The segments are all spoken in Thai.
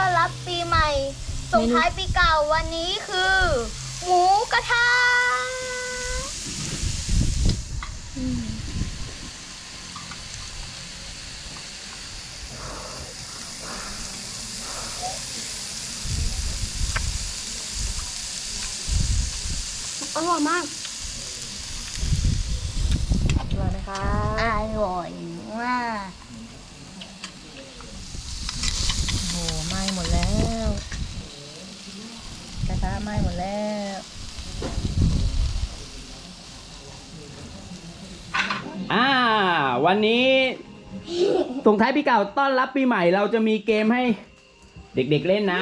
อนรับปีใหม่ ส่งท้ายปีเก่าวันนี้คือ หมูกระทะอร่อยมากอร่อยไหมคะอร่อยมาก โอ้โหไหม้หมดแล้วกระทะ ไหม้หมดแล้วอ่า วันนี้ส่งท้ายปีเก่าต้อนรับปีใหม่เราจะมีเกมให้เด็กๆเล่นนะ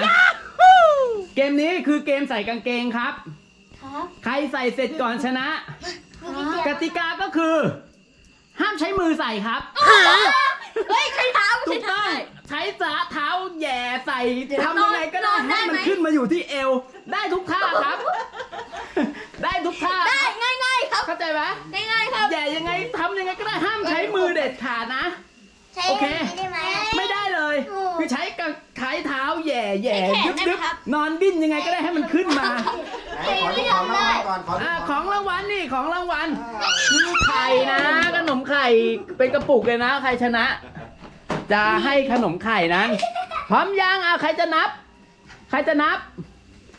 เกมนี้คือเกมใส่กางเกงครับ ครับใครใส่เสร็จก่อนชนะลูกนิดเดียวกติกาก็คือ ห้ามใช้มือใส่ครับ เฮ้ยใช้เท้า ถูใช้กเท้าต้องใช้สาเท้าแหย่ใส่ทำยังไงก็ได้นอนได้ให้มันไหม ขึ้นมาอยู่ที่เอว ได้ทุกท่าครับ ได้ทุกท่าได้ง่ายๆครับเข้าใจไหมง่ายๆครับแหย่ยังไงทำยังไงก็ได้ห้ามใช้มือเด็ดขาดนะ ใช้โอเคได้ไหม ไม่ได้เลยโอ้คือใช้กับไช้เท้าแหย่แหย่ใช้แขนดึบได้ไหมดึบครับ นอนดิ้นยังไงก็ได้ให้มันขึ้นมา ไหนขอดูของรางวัลก่อนขอดูอ่าขขอองงรางวัลนี่ของรางวัลคือไข่นะขนมไข่เป็นกระปุกเลยนะ ใครชนะ จะให้ขนมไข่นั้น พร้อมยังอะใครจะนับ ใครจะนับ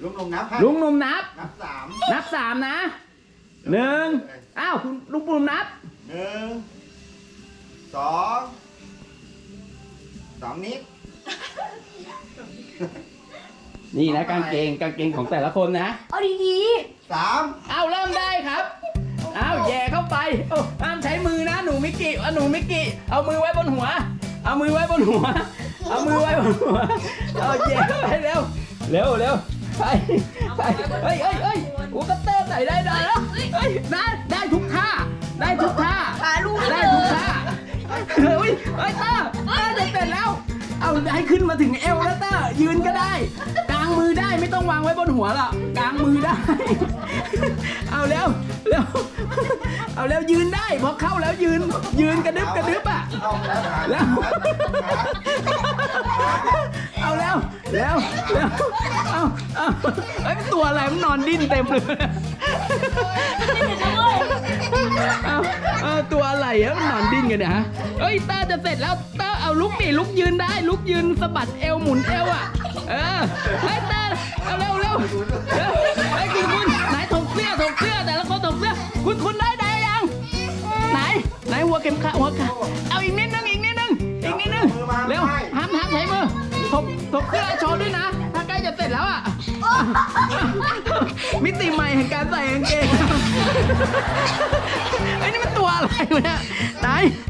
ลุงลงนับให้ลุงหนุ่มนับ นับสามนับสามนะหนึ่งอ้าวคุณลุงปุ่มนับหนึ่งสองสองนิดนี่นะกางเกงกางเกงของแต่ละคนนะ เอาดีสามเอาเริ่มได้ครับ เอาแย่เข้าไปโอ้ห้ามใช้มือนะหนูมิกกี้อะหนูมิกกี้เอามือไว้บนหัว เอามือไว้บนหัว เอามือไว้บนหัว เอาแย่เข้าไปเร็ว เร็วเร็วไปไปเฮ้ยเฮ้ยเฮ้ยหัวกระเต้ใส่ได้ได้แล้วเฮ้ยได้ได้ทุกท่า ได้ทุกท่าๆขาลูกได้ทุกท่าเฮ้ยเฮ้ยเต้าเต้าจะเสร็จแล้ว เอาให้ขึ้นมาถึงเอวแล้วเต้ายืนก็ได้ กางมือได้ไม่ต้องวางไว้บนหัวหรอกกางมือได้ เอาเร็วเร็ว เอาเร็วยืนได้พอเข้าแล้วยืน ยืนกระดึบกระดึบอะแล้ว เอาแล้วแล้วแล้วเอาเอาเอ้ยตัวอะไรมันนอนดิ้นเต็มเลยเอาเอาตัวอะไรอะมันนอนดิ้นกันเนี่ยฮะเอ้ยตาจะเสร็จแล้วเตาเอาลุกดิลุกยืนได้ลุกยืนสะบัดเอวหมุนเอวอะเออเฮ้ยตาเอาเร็วเร็วเร็วไอ้ยคุณคุณไหนถกเสื้อถกเสื้อแต่ละคนถกเสื้อคุณคุณได้ ได้ยังไหนไหนหัวเข็มขัดหัวขัดเอาอีกนิดนึงอีกนิดนึงอีกนิดนึงเร็วห้ามห้ามใช้มือถกถกเสื้อโชว์ด้วยนะ ถ้าใกล้จะเสร็จแล้วอะมิติใหม่แห่งการใส่กางเกงไอ้ยนี่มันตัวอะไรวะเนี่ยไหน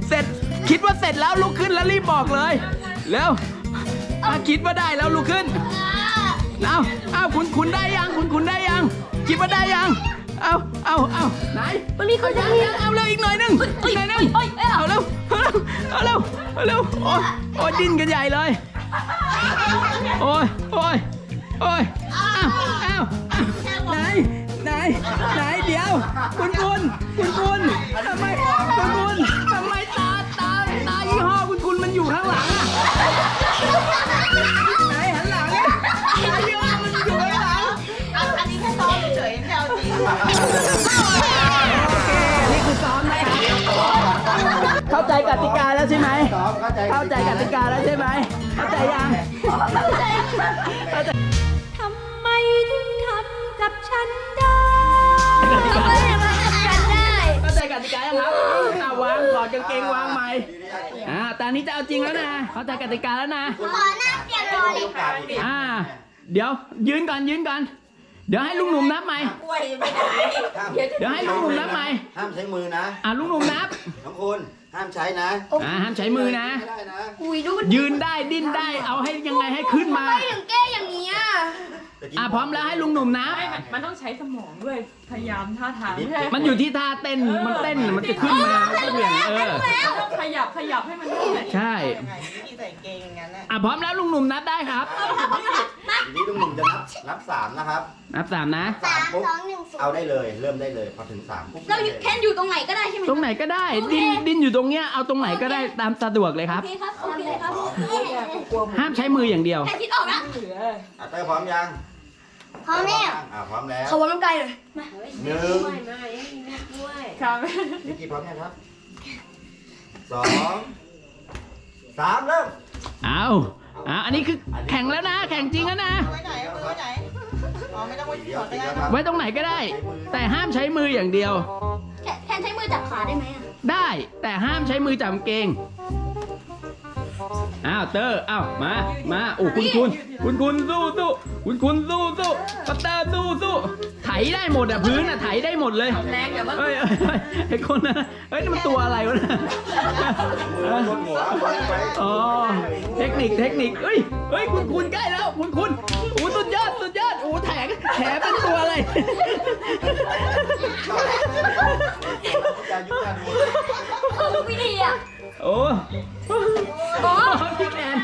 เสร็จคิดว่าเสร็จแล้วลุกขึ้นแล้วรีบบอกเลยเร็วถ้าคิดว่าได้แล้วลุกขึ้นเอาเอาคุณคุณได้ยังคุณคุณได้ยัง คิดว่าได้ยัง เอาเอาเอาไหนตรงนี้เขาจะยังเอาเร็วอีกหน่อยหนึงอีกหน่อยหนึงเอาเร็วเอาเร็วเอาเร็วเอาเร็วโอ้ยโอ้ยดิ้นกันใหญ่เลยโอ้ยโอ้ยโอ้ยอ้าวอ้าวอ้าวไหนไหนไหนเดี๋ยว คุณคุณคุณคุณทำไมคุณคุณทำไมตาตาตายี่ห้อคุณคุณมันอยู่ข้างหลังอะ นี่คือซ้อมนะครับเข้าใจกติกาแล้วใช่ไหมสองเข้าใจเข้าใจกติกาแล้วใช่ไหม เข้าใจยังทำไมถึงทำกับฉันได้ทำไมมันทำกันได้เข้าใจกติกายังครับอะวางถอดกางเกงวางใหม่อ่าตอนนี้จะเอาจริงแล้วนะ เข้าใจกติกาแล้วนะ ขอหน้าเปลี่ยนก่อนโอกาสอีกอ่า เดี๋ยวยืนก่อนยืนก่อน เดี๋ยวให้ลุงหนุ่มนับใหม่กล้วยไม่ได้ห้ามเดี๋ยวให้ลุงหนุ่มนับใหม่ห้ามใช้มือนะ อ่าลุงหนุ่มนับ น้องคุณห้ามใช้นะอ่าห้ามใช้มือนะ ไม่ได้นะ อุ้ยดูยืนได้ดิ้นได้ เอาให้ยังไงให้ขึ้นมา ทำไมถึงแก้อย่างนี้อะ จะกินอ่าพร้อมแล้วให้ลุงหนุ่มนับไม่มันมันต้องใช้สมองด้วย พยายามท่าทางนิดให้มันอยู่ที่ท่าเต้นมันเต้นมันจะขึ้นมาก็เหวี่ยงเออต้องขยับขยับให้มันได้ใช่ยังไงพี่ใส่เกงอย่างนั้นน่ะอะพร้อมแล้วลุงหนุ่มนับได้ครับ ทีนี้ลุงหนุ่มจะนับนับสามนะครับนับสามนะ สามปุ๊บสองหนึ่งศูนเอาย์ได้เลย เริ่มได้เลย พอถึงสามปุ๊บเราอยู่แคนอยู่ตรงไหนก็ได้ใช่ไหมตรงไหนก็ได้ ดินดินอยู่ตรงเนี้ยเอาตรงไหนก็ได้ตามสะดวกเลยครับโอเคครับโอเคครับห้ามใช้มืออย่างเดียว แค่คิดออกนะอะเต้ยพร้อมยัง พร้อมแล้วอะพร้อมแล้วเขาวนต้องไกลเลยหนึ่งครับนิกกี้พร้อมยังครับสองสามเริ่มเอาเอาอันนี้คือแข่งแล้วนะ แข่งจริงแล้วนะเอาไว้ไหนเอามือไว้ไหนอ๋อไม่ต้องไว้ที่เดี๋ยวถอดติก็ดได้แล้วครับไว้ตรงไหนก็ได้ แต่ห้ามใช้มืออย่างเดียวแคนใช้มือจับขาได้ไหมอะได้แต่ห้ามใช้มือจับกางเกง อ้าวเตอร์อ้าวมามาโอ้คุณคุณคุณคุณสู้สู้คุณคุณสู้สู้ปัตเตอร์สู้สู้ไถได้หมดอะพื้นอะไถได้หมดเลยแรงอย่ามาเฮ้ยเฮ้ยเฮ้ยไอ้คนนั้นเฮ้ยนี่มันตัวอะไรวะเนี่ยบนหัวบนไปอ๋อเทคนิคเทคนิคเฮ้ยเฮ้ยคุณคุณใกล้แล้วคุณคุณโอ้สุดยอดสุดยอดโอ้แถงแถเป็นตัวอะไรจะยุติธรรมวิธีอะ โอ้โอ้พี่แมน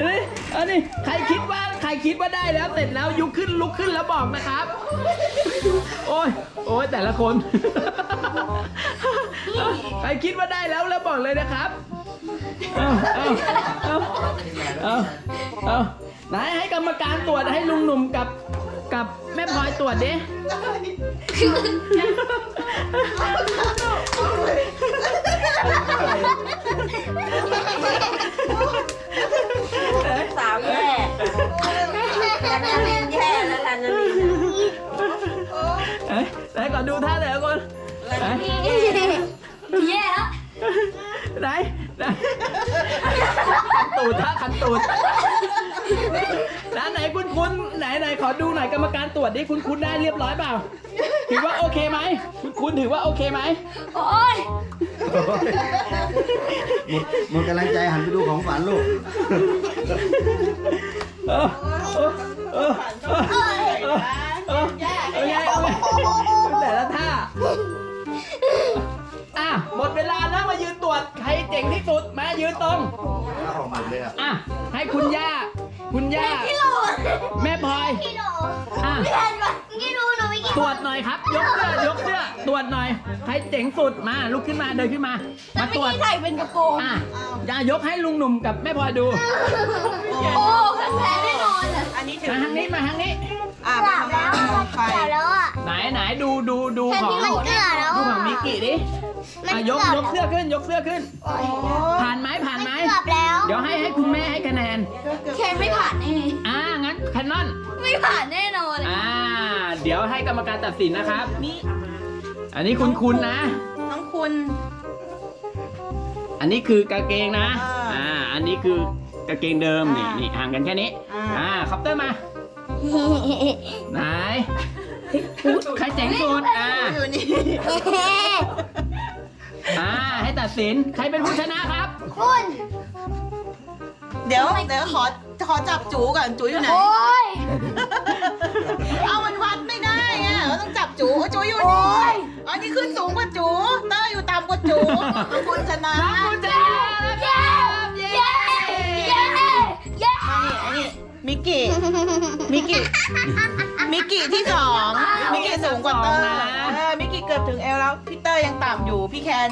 เฮ้ยอันนี้ใครคิดว่าใครคิดว่าได้แล้วเสร็จแล้วยุกขึ้นลุกขึ้นแล้วบอกนะครับ โอ้ยโอ้ยแต่ละคน ใครคิดว่าได้แล้วแล้วบอกเลยนะครับ เอาเอาเอาเอาเอาไหนให้กรรมการตรวจให้ลุงหนุ่มกับกับแม่พลอยตรวจดิ สาวแย่ลันนาลินแย่แล้วลันนาลินเอ้ยไหนก่อนดูท่าแต่ละคนไหนแย่แล้วไหนไหนคันตูดท่าคันตูดแล้วไหนคุณคุณไหนไหนขอดูหน่อยกรรมการตรวจดิคุณคุณได้เรียบร้อยเปล่า ถือว่าโอเคไหมคุณคุณถือว่าโอเคไหมโอ้ยหมดหมดกำลังใจหันไปดูของฝันลูกเออเออเออเออเออเออเอาไงเอาไงแต่ละท่าอะหมดเวลาแล้วมายืนตรวจใครเจ๋งที่สุดมายืนตรงเอาของหมดเลยครับอะให้คุณย่า คุณย่าพี่โหลแม่พลอย พี่โหลอะ พี่แทนวะพี่ดูหนูไม่กิน ตรวจหน่อยครับ ยกเสื้อยกเสื้อตรวจหน่อย ใครเจ๋งสุดมาลุกขึ้นมาเดินขึ้นมา มาตรวจใส่เป็นกระโปรงอะอย่ายกให้ลุงหนุ่มกับแม่พลอยดูโอ้แพ้แน่นอนอะอันนี้ถือมาทางนี้มาทางนี้ อะกมาลับทำแล้วไฟกลับแล้วอะไหนไหน ดูดูดูแค่ของนี้มันเกลือแล้วดูขอะองมิกกี้ดิมันอะเกืยอบกยกเสื้อขึ้น ยกเสื้อขึ้น โอ้ผ่านไหมผ่านไหม เกือบแล้วเดี๋ยวให้ให้คุณแม่ให้คะแนนแคนไม่ผ่านแน่อ่า งั้นแคนนอน ไม่ผ่านแน่นอนอ่า เดี๋ยวให้กรรมการตัดสินนะครับ นี่อันนี้คุณคุณนะ น้องคุณ อันนี้คือกางเกงนะ อ่าอ่า อันนี้คือกางเกงเดิมนี่อ่านี่นี่ห่างกันแค่นี้ อ่า อ่าคอปเตอร์มา ไหน ใครเจ๋งสุดอ่าอยู่นี่อ่าให้ตัดสินใครเป็นผู้ชนะครับ คุณเดี๋ยวเดี๋ยวขอขอจับจูก่อนจูอยู่ไหน โอ้ยเอามันวัดไม่ได้อะเราต้องจับจูจูอยู่โอ้นี่ยอันนี้ขึ้นสูงกว่าจูเต้ยอยู่ต่ำกว่าจูคุณชนะรับผู้ชนะเย้เย้เย้เย้อันนี้มิกกี้มิกกี้ มิกกี้ที่สองมิกกี้สูงกว่าเต้ยเออมิกกี้เกือบถึงเอวแล้ว พี่เต้ยยังต่ำอยู่ พี่แคน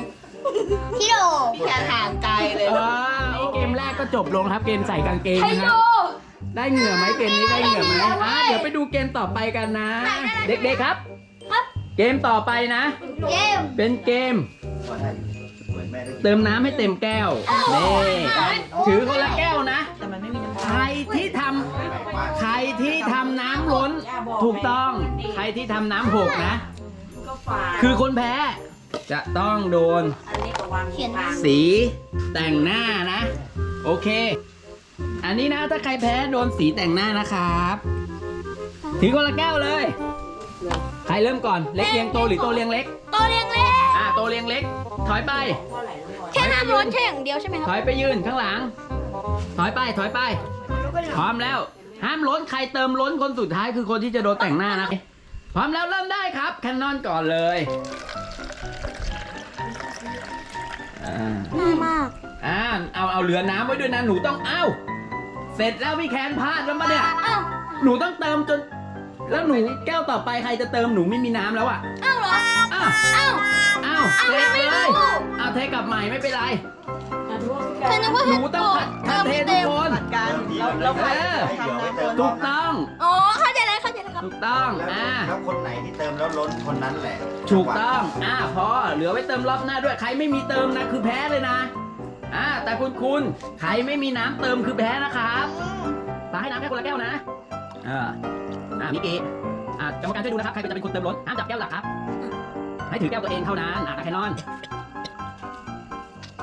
พี่โดพี่แคนห่างไกลเลยอ่าเกมแรกก็จบลงครับเกมใส่กางเกงให้นะคโดรับได้เหงื่อไหมเกมนี้ได้เหงื่อไหมอ่าเดี๋ยวไปดูเกมต่อไปกันนะ เด็กๆครับ ครับ เกมต่อไปนะ เกมเป็นเกมก่อนได้อยู่เหมือนแม่ได้กินเติมน้ำให้เต็มแก้วนี่ถือคนละแก้วนะ แต่มันไม่มีน้ำใครที่ท ถูกต้องใครที่ทำน้ำหกนะ ก็ฝาคือคนแพ้ จะต้องโดน อันนี้ก็วางเขียนทางสีแต่งหน้านะ โอเค อันนี้นะถ้าใครแพ้โดนสีแต่งหน้านะครับถือคนละแก้วเลย ใครเริ่มก่อนเล็กเรียงโตหรือโตเรียงเล็กตัวเลี้ยงเล็กอ่าโตเรียงเล็ก ถอยไปเท่าไหร่แล้วก่อนแค่น้ำร้อนแค่อย่างเดียวใช่ไหมคถรับอยไปยืนข้างหลัง ถอยไปถอยไป พร้อมแล้ว ห้ามล้นใครเติมล้นคนสุดท้ายคือคนที่จะโดนแต่งหน้านะพร้อมแล้วเริ่มได้ครับแคนนอนก่อนเลยอ่าง่ายมาก อ่าเอาเอาเหลือน้ำไว้ด้วยนะหนูต้องเอ้าเสร็จแล้วพี่แคนพลาดแล้วมาเนี่ยอ้าว หนูต้องเติมจน แล้วหนูแก้วต่อไปใครจะเติมหนูไม่มีน้ำแล้วอะอ้าวเหรอ อ้าวอ้าว อ้าวอ้าวเทยังไม่เลรู้ยอ้าวเทกลับใหม่ไม่เป็นไร ฉันนึกว่าหนูต้องผัดผัดเททุกคนผัดกันเราเราเอใครอทำน้ำตัวถูกต้อง อ๋อเข้าใจแล้วเข้าใจแล้วครับถูกต้องแล้วอ่า แล้วคนไหนที่เติมแล้วล้นคนนั้นแหละถูกต้อง อ่าพอ เหลือไว้เติมรอบหน้าด้วย ใครไม่มีเติมนะคือแพ้เลยนะ อ่า แต่คุณคุณใครไม่มีน้ำเติมคือแพ้นะครับตาให้น้ำแค่คนละแก้วนะ เออ อ่ามิกกี้อ่ากรรมการช่วยดูนะครับ ใครจะเป็นคนเติมล้นห้ามจับแก้วหลักครับ ให้ถือแก้วตัวเองเท่านั้น อ่าแคนนอน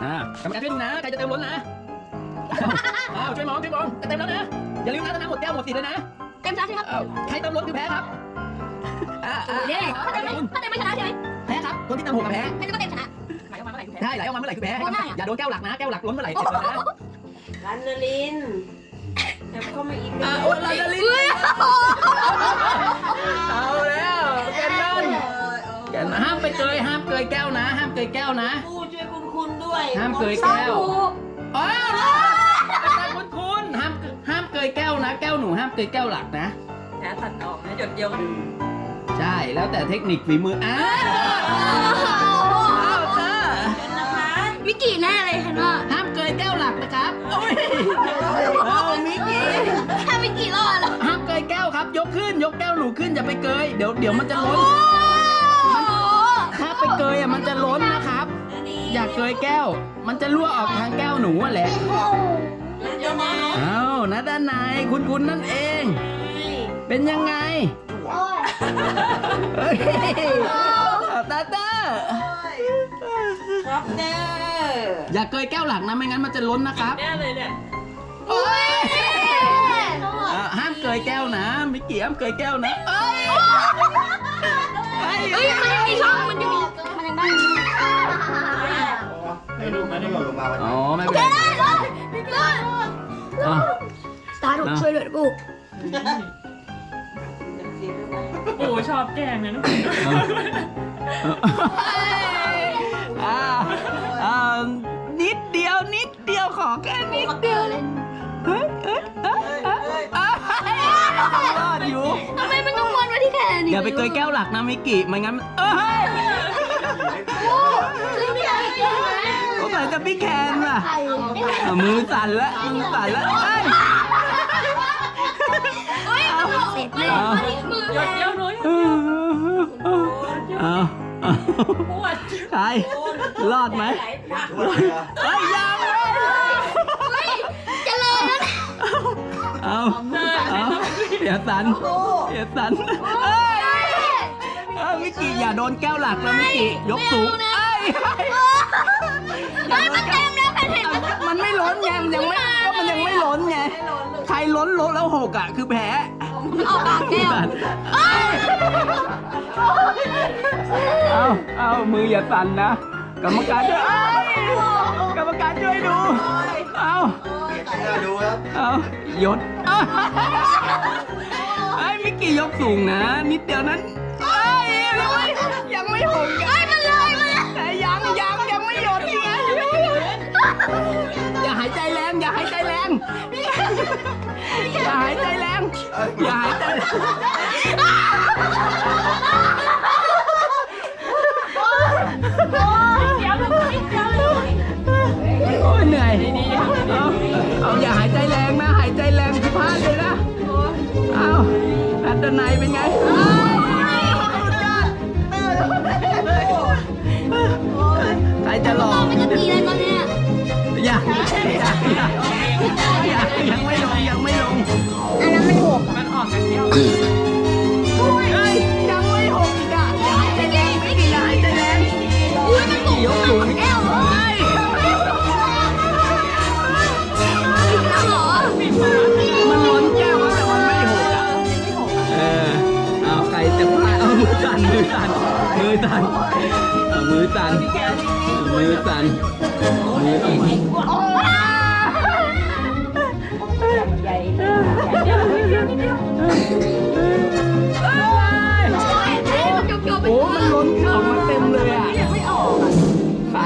อ่ากรรมการช่วยดูนะใครจะเติมล้นนะอ้าวช่วยมองช่วยมองจะเต็มแล้วนะอย่าลืมนะถ้าน้ำหมดแก้วหมดสิทธิ์เลยนะเต็มชนะใช่ไหมครับอ้าวใครเติมล้นคือแพ้ครับอ่าอ่าเย้เข้าใจไหมเข้าใจไหมชนะใช่ไหมแพ้ครับคนที่เติมหกกับแพ้ฉันนึกว่าเต็มชนะไหลออกมาเมื่อไหร่คือแพ้ใช่ไหลออกมาเมื่อไหร่คือแพ้โอ้ได้อะอย่าโดนแก้วหลักนะแก้วหลักล้นเมื่อไหร่เสร็จเลยนะรันนลินเดี๋ยวเข้ามาอีกอ่าโอ้เราจะลิ้นเอาแล้วแกนนั่นแกนห้ามไปเกยห้ามเกยแก้วนะ ห้ามเกยแก้วนะผู้ช่ว ยคุณคุณด้วยห้ามเกยแก้ว อ้าวแต่คุณคุณห้ามห้ามเกยแก้วนะ แก้วหนูห้ามเกยแก้วหลักนะแพ้ตัดออกนะหยดเดียวกันใช่แล้วแต่เทคนิคฝีมืออ้าวอ้าวจ้าเป็นนะคะมิกกี้แน่เลยฉันว่าห้ามเกยแก้วหลักนะครับโอ้ยเอามิกกี้ถ้ามิกกี้รอดเหรอห้ามเกยแก้วครับ ยกขึ้น ยกแก้วหนูขึ้นอย่าไปเกยเดี๋ยวเดี๋ยวมันจะล้น ถ้าไปเกยอะมันจะล้นนะครับ อย่าเกยแก้ว มันจะรั่วออกทางแก้วหนูอะแหละรันเดียวนะอ้าวนะด้านในคุณคุณนั่นเอง เป็นยังไงเฮ้ยเอาตาตาครับเด้ออย่าเกยแก้วหลักนะไม่งั้นมันจะล้นนะครับแน่เลยเนี่ยโอ้ยอะห้ามเกยแก้วนะมิกกี้ห้ามเกยแก้วนะเอ้ยเอ้ยเฮ้ยมันยังมีช่องมันยังมีมันยังได้ ไม่รู้มันหล่นลงมาวันอ๋อนี้ไม่เป็นไรได้เลยได้อะตาถูกช่วยด้วยกูโอ้ชอบแกงนะนุ๊กอ่าอ่านิดเดียวนิดเดียวขอแค่นิดเดียวเฮ้ยเฮ้ยเฮ้ยเฮ้ยเฮ้ยรอดอยู่ทำไมมันต้องวนมาที่แขนนี่อย่าไปเกยแก้วหลักนะมิกกี้ไม่งั้นมันเอ้ยซึ่งพี่แขนไม่ได้ สงสัยจะพี่แคนว่ะอะมือสั่นละมือสั่นละเอ้ยเฮ้ยเสร็จเลยมือหยดเดียวหนูหยดเอาเอาปวดใครรอดไหมช่วยเลยเหรอเฮ้ยยังเลยเฮ้ยเจริญแล้วนะเอาเอาอย่าสั่นอย่าสั่นเอ้ย เอ้ยมิกกี้อย่าโดนแก้วหลักนะมิกกี้ยกสูง เฮ้ยมันเต็มแล้วแผ่นเห็นมันไม่ล้นไงมันยังไม่ก็มันยังไม่ล้นไงใครล้นล้นแล้วหกอะคือแพ้ออกปากแก้วเอาเอามืออย่าสั่นนะกรรมการช่วยเอ้ยกรรมการช่วยดูเอาเปลี่ยนเสื้อดูครับเอายศไอ้ยมิกกี้ยกสูงนะ นิดเดียวนั้นเอ้ยยังไม่ยังไม่หกเฮ้ยมันเลยมันเลย งอย่าหายใจแรงอย่าหายใจแรงเดี๋ยวลูกเดียวเลยโอ้ยเหนื่อยเอาเอาอย่าหายใจแรงนะ หายใจแรงคือพลาดเลยนะ เอาอันดนายเป็นไง กันเดียวเฮ้ยยังไม่หกอีกอะอย่าหายใจแรงไม่กี่อย่าหายใจแรงอุ้ยมันถูกยกสูง โอ้มันล้นออกมาเต็มเลยอะยังไม่ออกใช่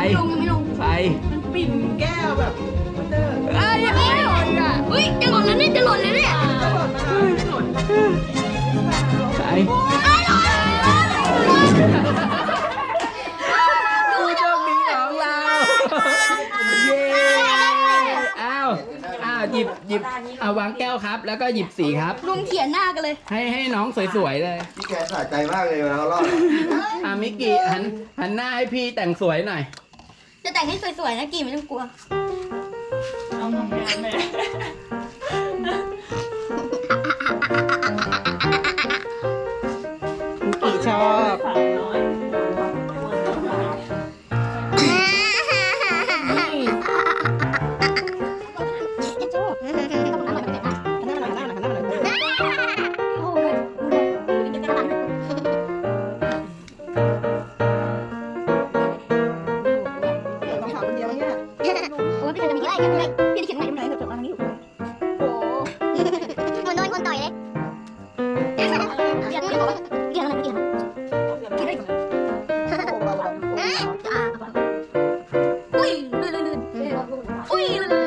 มันปิ่นแก้วแบบมัเดินเอ้ยังหล่นอะอุ้ยจะหล่นแล้วนี่จะหล่นแล้วเนี่ยจช่ หยิบหยิบเอาวางแก้วครับ แล้วก็หยิบสีครับ ลุงเขียนหน้ากันเลยให้ให้น้องสวยๆเลยพี่แกสะใจมากเลยเวลาเขารอดอะมิกกี้หันหันหน้าให้พี่แต่งสวยหน่อย จะแต่งให้สวยๆนะกี่ไม่ต้องกลัวมิ อุ้